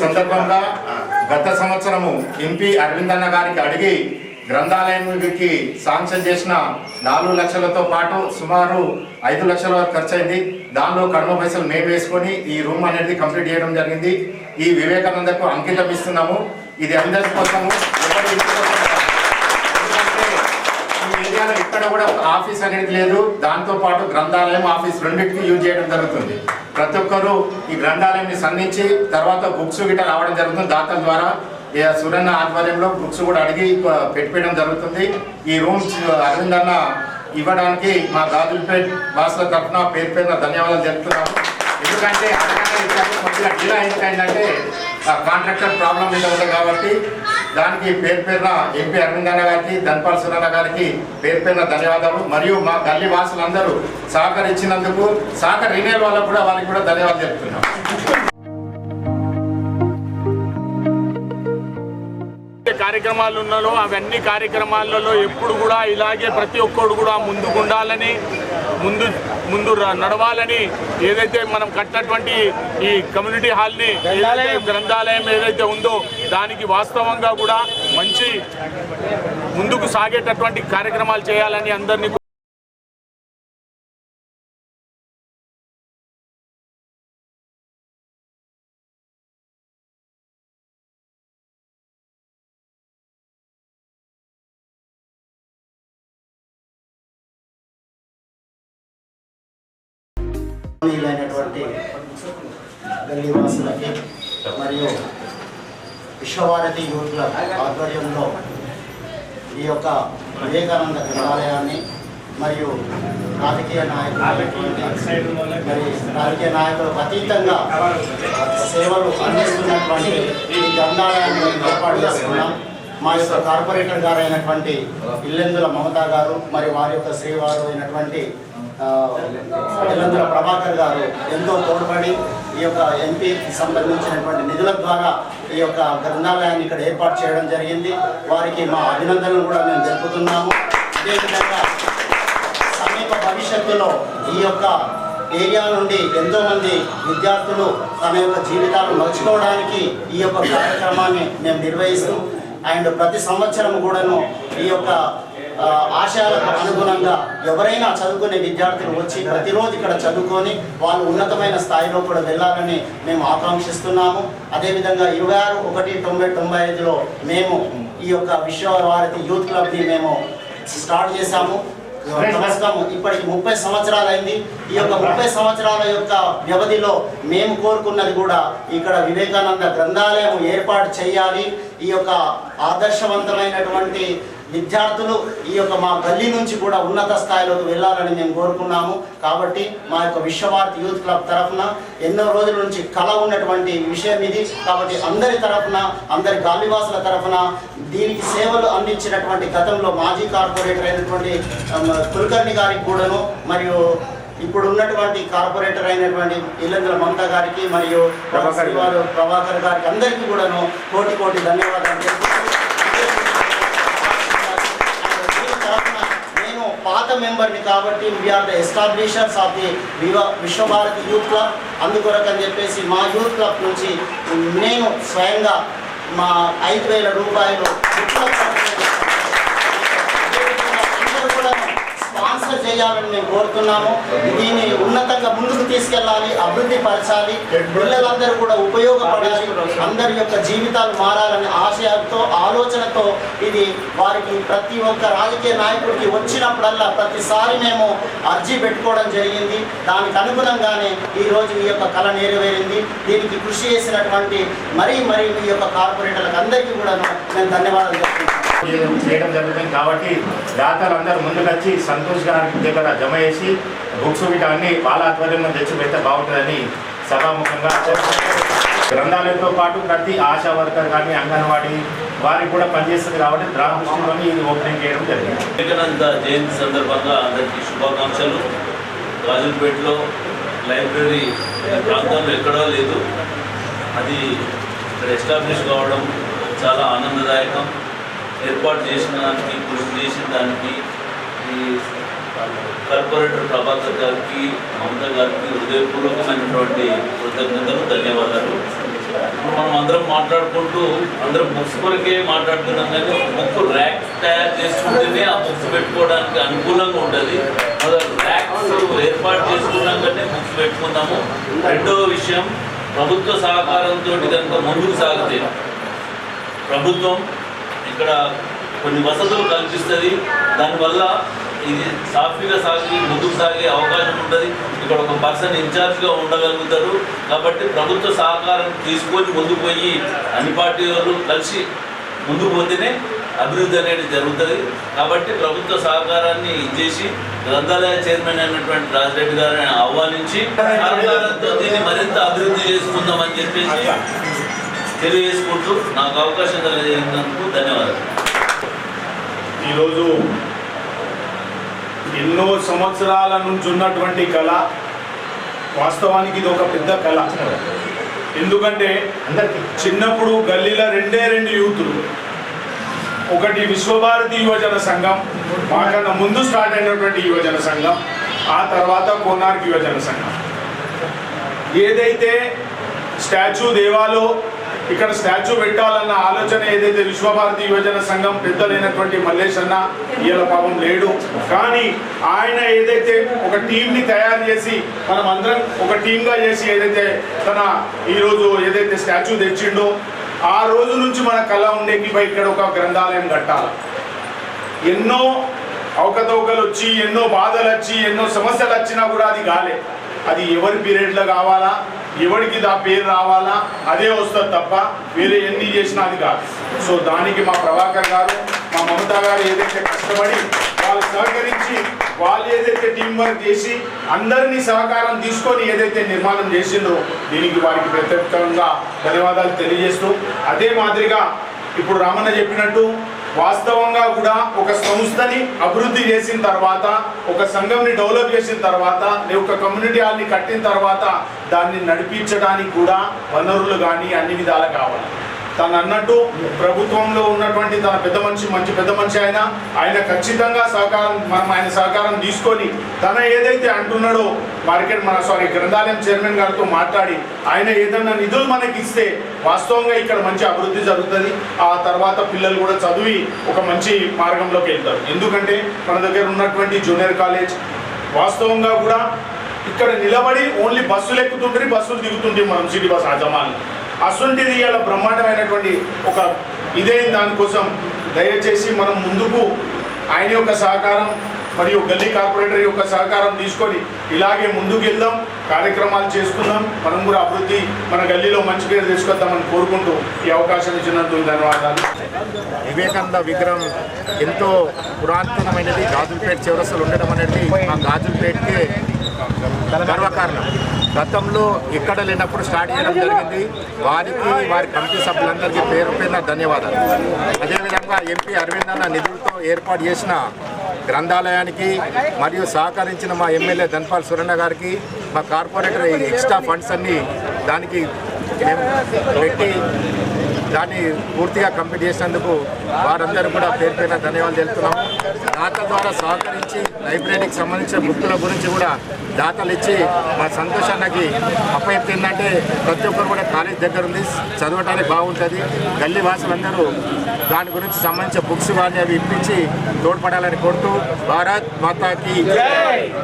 సందర్భంగా గత సంవత్సరము ఎంపీ అరవిందన్న గారికి అడిగి గ్రంథాలయంకి శాంక్షన్ చేసిన నాలుగు లక్షలతో పాటు సుమారు ఐదు లక్షల వరకు ఖర్చు అయింది దానిలో కడమ పైసలు మేము వేసుకొని ఈ రూమ్ అనేది కంప్లీట్ చేయడం జరిగింది. ఈ వివేకానందకు అంకితం ఇస్తున్నాము. ఇది అందరి కోసము. కోసం ఏరియాలో ఇక్కడ కూడా ఆఫీస్ అనేది లేదు. దాంతో పాటు గ్రంథాలయం ఆఫీస్ రెండింటికి యూజ్ చేయడం జరుగుతుంది. ప్రతి ఒక్కరూ ఈ గ్రంథాలయంని సంధించి తర్వాత బుక్స్ గిట్ట రావడం జరుగుతుంది. దాతల ద్వారా ఈ సురన్న ఆధ్వర్యంలో బుక్స్ కూడా అడిగి పెట్టిపోయడం జరుగుతుంది. ఈ రూమ్స్ అరవింద్ అన్న ఇవ్వడానికి మా గాజుల్పేట్ భాషల తరఫున పేరు పేరున ధన్యవాదాలు జరుపుతున్నాము ఎందుకంటే అడగనే ఇచ్చారు. కొద్దిగా డిలే ఎందుకంటే కాంట్రాక్టర్ ప్రాబ్లం మీద ఉంది కాబట్టి దానికి పేరు పేరున ఎంపీ అరవిందన్న గారికి ధన్పాల్ సురన్న గారికి పేరు పేరున ధన్యవాదాలు. మరియు మా గల్లీ వాసులందరూ సహకరించినందుకు సహకర రినేల్ వాళ్ళకు కూడా వారికి కూడా ధన్యవాదాలు చెప్తున్నాం. కార్యక్రమాలు ఉన్నాలో అవన్నీ కార్యక్రమాలలో ఎప్పుడు కూడా ఇలాగే ప్రతి ఒక్కరు కూడా ముందుకు ఉండాలని ముందు ముందు నడవాలని ఏదైతే మనం కట్టినటువంటి ఈ కమ్యూనిటీ హాల్ని గ్రంథాలయం ఏదైతే ఉందో దానికి వాస్తవంగా కూడా మంచి ముందుకు సాగేటటువంటి కార్యక్రమాలు చేయాలని అందరినీ అయినటువంటి గల్లీవాసులకి మరియు విశ్వభారతి యూత్ల ఆధ్వర్యంలో ఈ యొక్క వివేకానంద గ్రంథాలయాన్ని మరియు రాజకీయ నాయకులు మరి రాజకీయ నాయకులకు అతీతంగా సేవలు అందిస్తున్నటువంటి ఈ గ్రంథాలయాన్ని ఏర్పాటు చేసుకున్నాం. మా యొక్క కార్పొరేటర్ గారు అయినటువంటి ఇల్లెందుల మమతా గారు మరి వారి యొక్క శ్రీవారు అయినటువంటి ఇల్లందుల ప్రభాకర్ గారు ఎంతో తోడ్పడి ఈ యొక్క ఎంపీకి సంబంధించినటువంటి నిధుల ద్వారా ఈ యొక్క గ్రంథాలయాన్ని ఇక్కడ ఏర్పాటు చేయడం జరిగింది. వారికి మా అభినందనలు కూడా మేము జరుపుతున్నాము అదేవిధంగా సమీప భవిష్యత్తులో ఈ యొక్క ఏరియా నుండి ఎంతోమంది విద్యార్థులు తమ యొక్క జీవితాలు మలుచుకోవడానికి ఈ యొక్క కార్యక్రమాన్ని మేము నిర్వహిస్తూ అండ్ ప్రతి సంవత్సరం కూడాను ఈ యొక్క ఆశయాలకు అనుగుణంగా ఎవరైనా చదువుకునే విద్యార్థులు వచ్చి ప్రతిరోజు ఇక్కడ చదువుకొని వాళ్ళు ఉన్నతమైన స్థాయిలో కూడా వెళ్ళాలని మేము ఆకాంక్షిస్తున్నాము. అదేవిధంగా ఇరవై ఆరు ఒకటి తొంభై తొంభై ఐదులో మేము ఈ యొక్క విశ్వభారతి యూత్ క్లబ్ని మేము స్టార్ట్ చేశాము. నమస్కారం ఇప్పటికి ముప్పై సంవత్సరాలైంది. ఈ యొక్క ముప్పై సంవత్సరాల యొక్క వ్యవధిలో మేము కోరుకున్నది కూడా ఇక్కడ వివేకానంద గ్రంథాలయం ఏర్పాటు చేయాలి. ఈ యొక్క ఆదర్శవంతమైనటువంటి విద్యార్థులు ఈ యొక్క మా గల్లీ నుంచి కూడా ఉన్నత స్థాయిలోకి వెళ్ళాలని మేము కోరుకున్నాము. కాబట్టి మా యొక్క విశ్వభారతి యూత్ క్లబ్ తరఫున ఎన్నో రోజుల నుంచి కళ ఉన్నటువంటి విషయం ఇది. కాబట్టి అందరి తరఫున అందరి గాలివాసుల తరఫున దీనికి సేవలు అందించినటువంటి గతంలో మాజీ కార్పొరేటర్ అయినటువంటి కులకర్ణి గారికి కూడాను మరియు ఇప్పుడు ఉన్నటువంటి కార్పొరేటర్ అయినటువంటి ఇల్లందుల మమతా గారికి మరియు ప్రభాకర్ గారికి అందరికీ కూడాను కోటి కోటి ధన్యవాదాలు తెలుపుతూ, దీని తరఫున నేను పాత మెంబర్ని కాబట్టి we are the establishers of the Vishwabharati youth club అందుకొరకు అని చెప్పేసి మా యూత్ క్లబ్ నుంచి నేను స్వయంగా మా ఐదు వేల రూపాయలు విప్లవ తరఫున అందరూ కూడా స్పాన్సర్ చేయాలని మేము కోరుతున్నాము దీన్ని ఉన్నతంగా ముందుకు తీసుకెళ్ళాలి అభివృద్ధి పరచాలి. పిల్లలందరూ కూడా ఉపయోగపడాలి. అందరి యొక్క జీవితాలు మారాలనే ఆశయాలతో ఆలోచనతో ఇది వారికి ప్రతి ఒక్క రాజకీయ నాయకుడికి వచ్చినప్పుడల్లా ప్రతిసారి మేము అర్జీ పెట్టుకోవడం జరిగింది. దానికి అనుగుణంగానే ఈ రోజు ఈ యొక్క కళ నెరవేరింది. దీనికి కృషి చేసినటువంటి మరీ మరీ ఈ యొక్క కార్పొరేటర్లకు అందరికీ కూడా నేను ధన్యవాదాలు చేయడం జరుగుతుంది. కాబట్టి దాతలు అందరూ ముందుకొచ్చి సంతోష్ గారి దగ్గర జమ చేసి బుక్స్ వీటి అన్ని వాళ్ళ ఆధ్వర్యంలో తెచ్చి పెడితే బాగుంటుందని సభాముఖంగా గ్రంథాలయంతో పాటు ప్రతి ఆశా వర్కర్ కానీ అంగన్వాడీ వారికి కూడా పనిచేస్తుంది కాబట్టి గ్రామ దృష్టిలోని ఇది ఓపెనింగ్ చేయడం జరిగింది. వివేకానంద జయంతి సందర్భంగా అందరికీ శుభాకాంక్షలు. గాజులపేటలో లైబ్రరీ ప్రాంతంలో ఎక్కడా లేదు. అది ఇక్కడ ఎస్టాబ్లిష్ కావడం చాలా ఆనందదాయకం. ఏర్పాటు చేసిన దానికి కృషి చేసిన దానికి ఈ కార్పొరేటర్ ప్రభాకర్ గారికి మమతా గారికి హృదయపూర్వకమైనటువంటి కృతజ్ఞతలు ధన్యవాదాలు. ఇప్పుడు మనం అందరం మాట్లాడుకుంటూ అందరం బుక్స్ కొరకే మాట్లాడుతున్నాం కానీ బుక్ ర్యాక్ తయారు చేసుకుంటేనే ఆ బుక్స్ పెట్టుకోవడానికి అనుకూలంగా ఉంటుంది ర్యాక్స్ ఏర్పాటు చేసుకున్నాకనే బుక్స్ పెట్టుకుందాము. రెండవ విషయం ప్రభుత్వ సహకారంతో కనుక ముందుకు సాగితే ప్రభుత్వం ఇక్కడ కొన్ని వసతులు కల్పిస్తుంది. దానివల్ల ఇది సాఫీగా సాగి ముందుకు సాగే అవకాశం ఉంటుంది. ఇక్కడ ఒక పర్సన్ ఇన్ఛార్జ్గా ఉండగలుగుతారు కాబట్టి ప్రభుత్వ సహకారం తీసుకొని ముందుకు పోయి అన్ని పార్టీ వాళ్ళు కలిసి ముందుకు పోతేనే అభివృద్ధి అనేది జరుగుతుంది. కాబట్టి ప్రభుత్వ సహకారాన్ని ఇచ్చేసి గ్రంథాలయ చైర్మన్ అయినటువంటి రాజరెడ్డి గారిని ఆహ్వానించి సహకారంతో దీన్ని మరింత అభివృద్ధి చేసుకుందామని చెప్పేసి తెలియజేసుకుంటూ నాకు అవకాశం కలిగినందుకు ధన్యవాదాలు. ఈరోజు ఎన్నో సంవత్సరాల నుంచి ఉన్నటువంటి కళ వాస్తవానికి ఇది ఒక పెద్ద కళ. ఎందుకంటే అందరికీ. చిన్నప్పుడు గల్లీలో రెండే రెండు యూతులు. ఒకటి విశ్వభారతి యువజన సంఘం మాకన్నా ముందు స్టార్ట్ అయినటువంటి యువజన సంఘం ఆ తర్వాత కోనార్క్ యువజన సంఘం. ఏదైతే స్టాచ్యూ దేవాలో ఇక్కడ స్టాచ్యూ పెట్టాలన్న ఆలోచన ఏదైతే విశ్వభారతి యువజన సంఘం పెద్దలైనటువంటి మల్లేష్ అన్న ఇవాళ పాపం లేడు. కానీ ఆయన ఏదైతే ఒక టీంని తయారు చేసి మనం అందరం ఒక టీంగా చేసి ఏదైతే తన ఈరోజు ఏదైతే స్టాచ్యూ తెచ్చిండో ఆ రోజు నుంచి మన కళ ఉండేకి ఇక్కడ ఒక గ్రంథాలయం కట్టాలి. ఎన్నో అవకతవకలు వచ్చి ఎన్నో బాధలు వచ్చి ఎన్నో సమస్యలు వచ్చినా కూడా అది కాలే. అది ఎవరి పీరియడ్లో కావాలా? ఎవరికి దా పేరు రావాలా? అదే వస్తుంది తప్ప వేరే ఎన్ని చేసినా అది కాదు. సో దానికి మా ప్రభాకర్ గారు మా మమత గారు ఏదైతే కష్టపడి వాళ్ళు సహకరించి వాళ్ళు ఏదైతే టీం వర్క్ చేసి అందరినీ సహకారం తీసుకొని ఏదైతే నిర్మాణం చేసిందో దీనికి వారికి ప్రత్యేకంగా ధన్యవాదాలు తెలియజేస్తూ అదే మాదిరిగా ఇప్పుడు రామన్న చెప్పినట్టు వాస్తవంగా కూడా ఒక సంస్థని అభివృద్ధి చేసిన తర్వాత ఒక సంఘంని డెవలప్ చేసిన తర్వాత లేదా ఒక కమ్యూనిటీ హాల్ని కట్టిన తర్వాత దాన్ని నడిపించడానికి కూడా వనరులు కానీ అన్ని విధాలు కావాలి. తను అన్నట్టు ప్రభుత్వంలో ఉన్నటువంటి తన పెద్ద మనిషి మంచి పెద్ద మనిషి ఆయన ఆయన ఖచ్చితంగా సహకారం మనం ఆయన సహకారం తీసుకొని తన ఏదైతే అంటున్నాడో మార్కెట్ మన సారీ గ్రంథాలయం చైర్మన్ గారితో మాట్లాడి ఆయన ఏదన్నా నిధులు మనకి ఇస్తే వాస్తవంగా ఇక్కడ మంచి అభివృద్ధి జరుగుతుంది. ఆ తర్వాత పిల్లలు కూడా చదివి ఒక మంచి మార్గంలోకి వెళ్తారు. ఎందుకంటే మన దగ్గర ఉన్నటువంటి జూనియర్ కాలేజ్ వాస్తవంగా కూడా ఇక్కడ నిలబడి ఓన్లీ బస్సులు ఎక్కుతుంటే బస్సులు దిగుతుంటే మనం సిటీ బస్ అజమాన్ అసొంటిది ఇలా బ్రహ్మాండమైనటువంటి ఒక ఇదైన దానికోసం దయచేసి మనం ముందుకు ఆయన యొక్క సహకారం మరియు గల్లీ కార్పొరేటర్ యొక్క సహకారం తీసుకొని ఇలాగే ముందుకు వెళ్దాం కార్యక్రమాలు చేసుకుందాం మనం కూడా అభివృద్ధి మన గల్లీలో మంచి పేరు తీసుకొద్దామని కోరుకుంటూ ఈ అవకాశం ఇచ్చినందుకు ధన్యవాదాలు. వివేకానంద విగ్రహం ఎంతో పురాతనమైనది. గాజులపేట చివరసలు ఉండడం అనేది మా గాజులపేటకే గర్వకారణం. గతంలో ఎక్కడ లేనప్పుడు స్టార్ట్ చేయడం జరిగింది. వారికి వారి కమిటీ సభ్యులందరికీ పేరు పేరున ధన్యవాదాలు. అదేవిధంగా ఎంపీ అరవింద్ అన్న నిధులతో ఏర్పాటు చేసిన గ్రంథాలయానికి మరియు సహకరించిన మా ఎమ్మెల్యే ధన్పాల్ సురన్న గారికి మా కార్పొరేటర్ ఎక్స్ట్రా ఫండ్స్ అన్ని దానికి మేము పెట్టి దాన్ని పూర్తిగా కంప్లీట్ చేసినందుకు వారందరూ కూడా పేరు పేరున ధన్యవాదాలు తెలుపుతున్నాము దాతల ద్వారా సహకరించి లైబ్రరీకి సంబంధించిన బుక్కుల గురించి కూడా దాతలు ఇచ్చి మా సంతోషానికి అప్పచెప్తే ఏంటంటే ప్రతి ఒక్కరు కూడా కాలేజ్ దగ్గర ఉంది చదవడానికి బాగుంటుంది. గల్లీ వాసులందరూ దాని గురించి సంబంధించిన బుక్స్ వారిని అవి ఇప్పించి తోడ్పడాలని కోరుతూ భారత్ మాతాకి